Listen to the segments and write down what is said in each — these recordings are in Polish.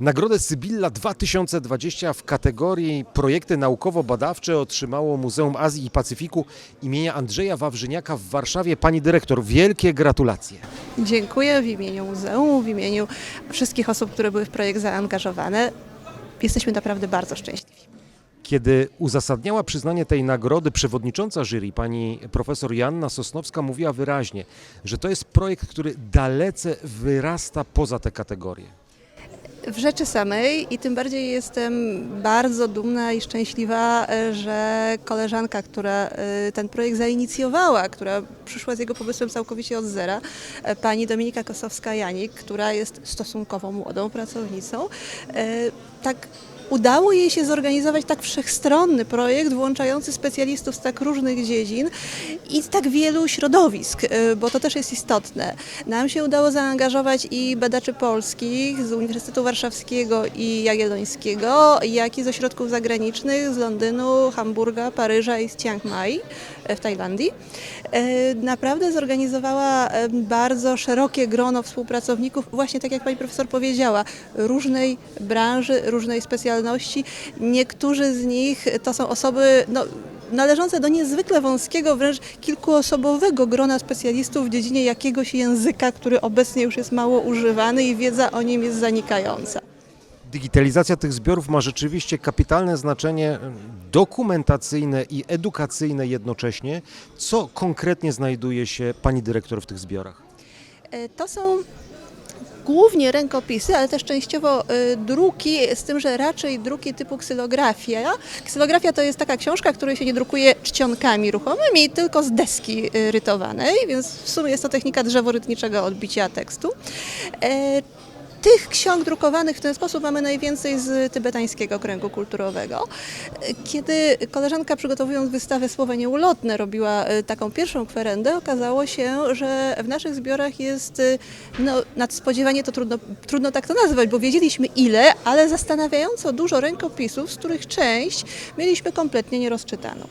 Nagrodę Sybilla 2020 w kategorii projekty naukowo-badawcze otrzymało Muzeum Azji i Pacyfiku imienia Andrzeja Wawrzyniaka w Warszawie. Pani dyrektor, wielkie gratulacje. Dziękuję w imieniu muzeum, w imieniu wszystkich osób, które były w projekt zaangażowane. Jesteśmy naprawdę bardzo szczęśliwi. Kiedy uzasadniała przyznanie tej nagrody przewodnicząca jury, pani profesor Joanna Sosnowska mówiła wyraźnie, że to jest projekt, który dalece wyrasta poza te kategorie. W rzeczy samej i tym bardziej jestem bardzo dumna i szczęśliwa, e, że koleżanka, która e, ten projekt zainicjowała, która przyszła z jego pomysłem całkowicie od zera, e, pani Dominika Kosowska-Janik, która jest stosunkowo młodą pracownicą, tak udało jej się zorganizować tak wszechstronny projekt, włączający specjalistów z tak różnych dziedzin i z tak wielu środowisk, y, bo to też jest istotne. Nam się udało zaangażować i badaczy polskich z Uniwersytetu Warszawskiego i Jagiellońskiego, jak i z ośrodków zagranicznych z Londynu, Hamburga, Paryża i z Chiang Mai y, w Tajlandii. Y, Naprawdę zorganizowała bardzo szerokie grono współpracowników, właśnie tak jak pani profesor powiedziała, różnej branży, różnej specjalności. Niektórzy z nich to są osoby no, należące do niezwykle wąskiego, wręcz kilkuosobowego grona specjalistów w dziedzinie jakiegoś języka, który obecnie już jest mało używany i wiedza o nim jest zanikająca. Digitalizacja tych zbiorów ma rzeczywiście kapitalne znaczenie dokumentacyjne i edukacyjne jednocześnie. Co konkretnie znajduje się pani dyrektor w tych zbiorach? E, To są głównie rękopisy, ale też częściowo e, druki, z tym, że raczej druki typu ksylografia. Ksylografia to jest taka książka, której się nie drukuje czcionkami ruchomymi, tylko z deski e, rytowanej, więc w sumie jest to technika drzeworytniczego odbicia tekstu. Tych ksiąg drukowanych w ten sposób mamy najwięcej z tybetańskiego kręgu kulturowego. Kiedy koleżanka przygotowując wystawę Słowa Nieulotne robiła e, taką pierwszą kwerendę, okazało się, że w naszych zbiorach jest e, no, nadspodziewanie, to trudno, trudno tak to nazwać, bo wiedzieliśmy ile, ale zastanawiająco dużo rękopisów, z których część mieliśmy kompletnie nierozczytaną.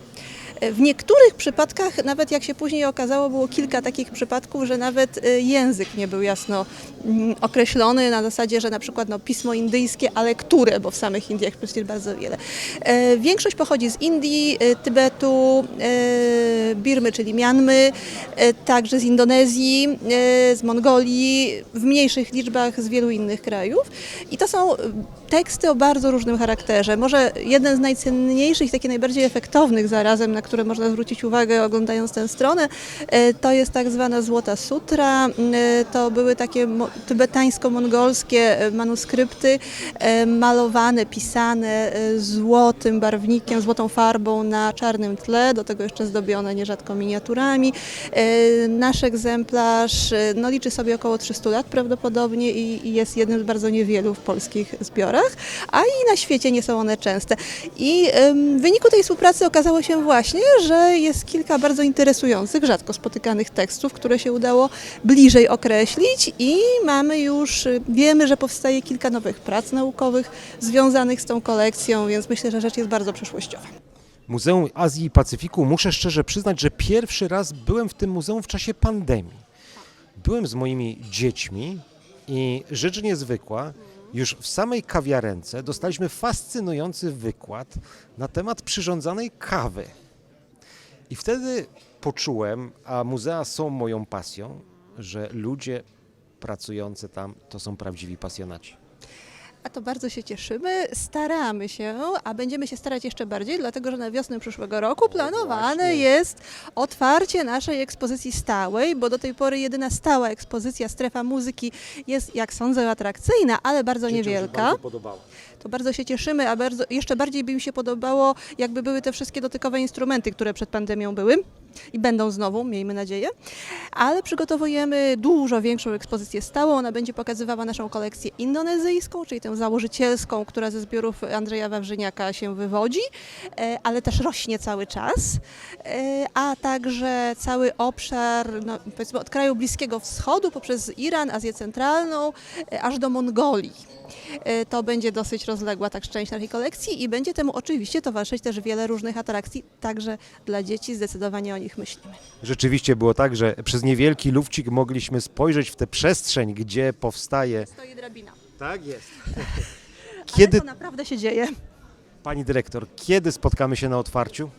W niektórych przypadkach, nawet jak się później okazało, było kilka takich przypadków, że nawet e, język nie był jasno mm, określony na zasadzie, że na przykład no, pismo indyjskie, ale które, bo w samych Indiach przecież bardzo wiele. E, Większość pochodzi z Indii, e, Tybetu, e, Birmy, czyli Mianmy, także z Indonezji, z Mongolii, w mniejszych liczbach z wielu innych krajów. I to są teksty o bardzo różnym charakterze. Może jeden z najcenniejszych, taki najbardziej efektownych zarazem, na które można zwrócić uwagę oglądając tę stronę, e, to jest tak zwana Złota Sutra. E, To były takie mo- tybetańsko-mongolskie e, manuskrypty malowane, pisane złotym barwnikiem, złotą farbą na czarnym tle, do tego jeszcze zdobione nierzadko miniaturami. Nasz egzemplarz no, liczy sobie około 300 lat prawdopodobnie i jest jednym z bardzo niewielu w polskich zbiorach, a i na świecie nie są one częste. I w wyniku tej współpracy okazało się właśnie, że jest kilka bardzo interesujących, rzadko spotykanych tekstów, które się udało bliżej określić i mamy już, wiemy, że powstaje kilka nowych prac naukowych związanych z tą kolekcją, więc myślę, że rzecz jest bardzo przyszłościowa. Muzeum Azji i Pacyfiku, muszę szczerze przyznać, że pierwszy raz byłem w tym muzeum w czasie pandemii. Byłem z moimi dziećmi i rzecz niezwykła, już w samej kawiarence dostaliśmy fascynujący wykład na temat przyrządzanej kawy. I wtedy poczułem, a muzea są moją pasją, że ludzie pracujący tam to są prawdziwi pasjonaci. A to bardzo się cieszymy, staramy się, a będziemy się starać jeszcze bardziej, dlatego że na wiosnę przyszłego roku planowane właśnie. jest otwarcie naszej ekspozycji stałej, bo do tej pory jedyna stała ekspozycja Strefa Muzyki jest, jak sądzę, atrakcyjna, ale bardzo niewielka. To bardzo się cieszymy, a bardzo, jeszcze bardziej by mi się podobało, jakby były te wszystkie dotykowe instrumenty, które przed pandemią były i będą znowu, miejmy nadzieję. Ale przygotowujemy dużo większą ekspozycję stałą. Ona będzie pokazywała naszą kolekcję indonezyjską, czyli tę założycielską, która ze zbiorów Andrzeja Wawrzyniaka się wywodzi, e, ale też rośnie cały czas. E, A także cały obszar, no, powiedzmy od kraju Bliskiego Wschodu, poprzez Iran, Azję Centralną, e, aż do Mongolii. E, To będzie dosyć rozległa tak część naszej kolekcji i będzie temu oczywiście towarzyszyć też wiele różnych atrakcji, także dla dzieci zdecydowanie o nich myślimy. Rzeczywiście było tak, że przez niewielki lufcik mogliśmy spojrzeć w tę przestrzeń, gdzie powstaje Stoi drabina. Tak jest. Kiedy Kiedy, to naprawdę się dzieje? pani dyrektor, kiedy spotkamy się na otwarciu?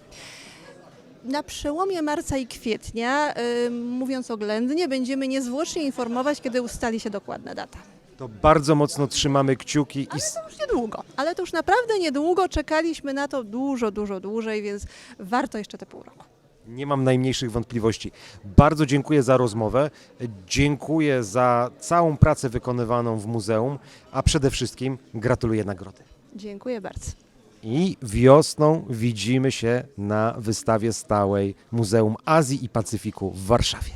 Na przełomie marca i kwietnia, y, mówiąc oględnie, będziemy niezwłocznie informować, kiedy ustali się dokładna data. To bardzo mocno trzymamy kciuki i s- To już niedługo, ale to już naprawdę niedługo. Czekaliśmy na to dużo, dużo dłużej, więc warto jeszcze te pół roku. nie mam najmniejszych wątpliwości. Bardzo dziękuję za rozmowę, dziękuję za całą pracę wykonywaną w muzeum, a przede wszystkim gratuluję nagrody. Dziękuję bardzo. I wiosną widzimy się na wystawie stałej Muzeum Azji i Pacyfiku w Warszawie.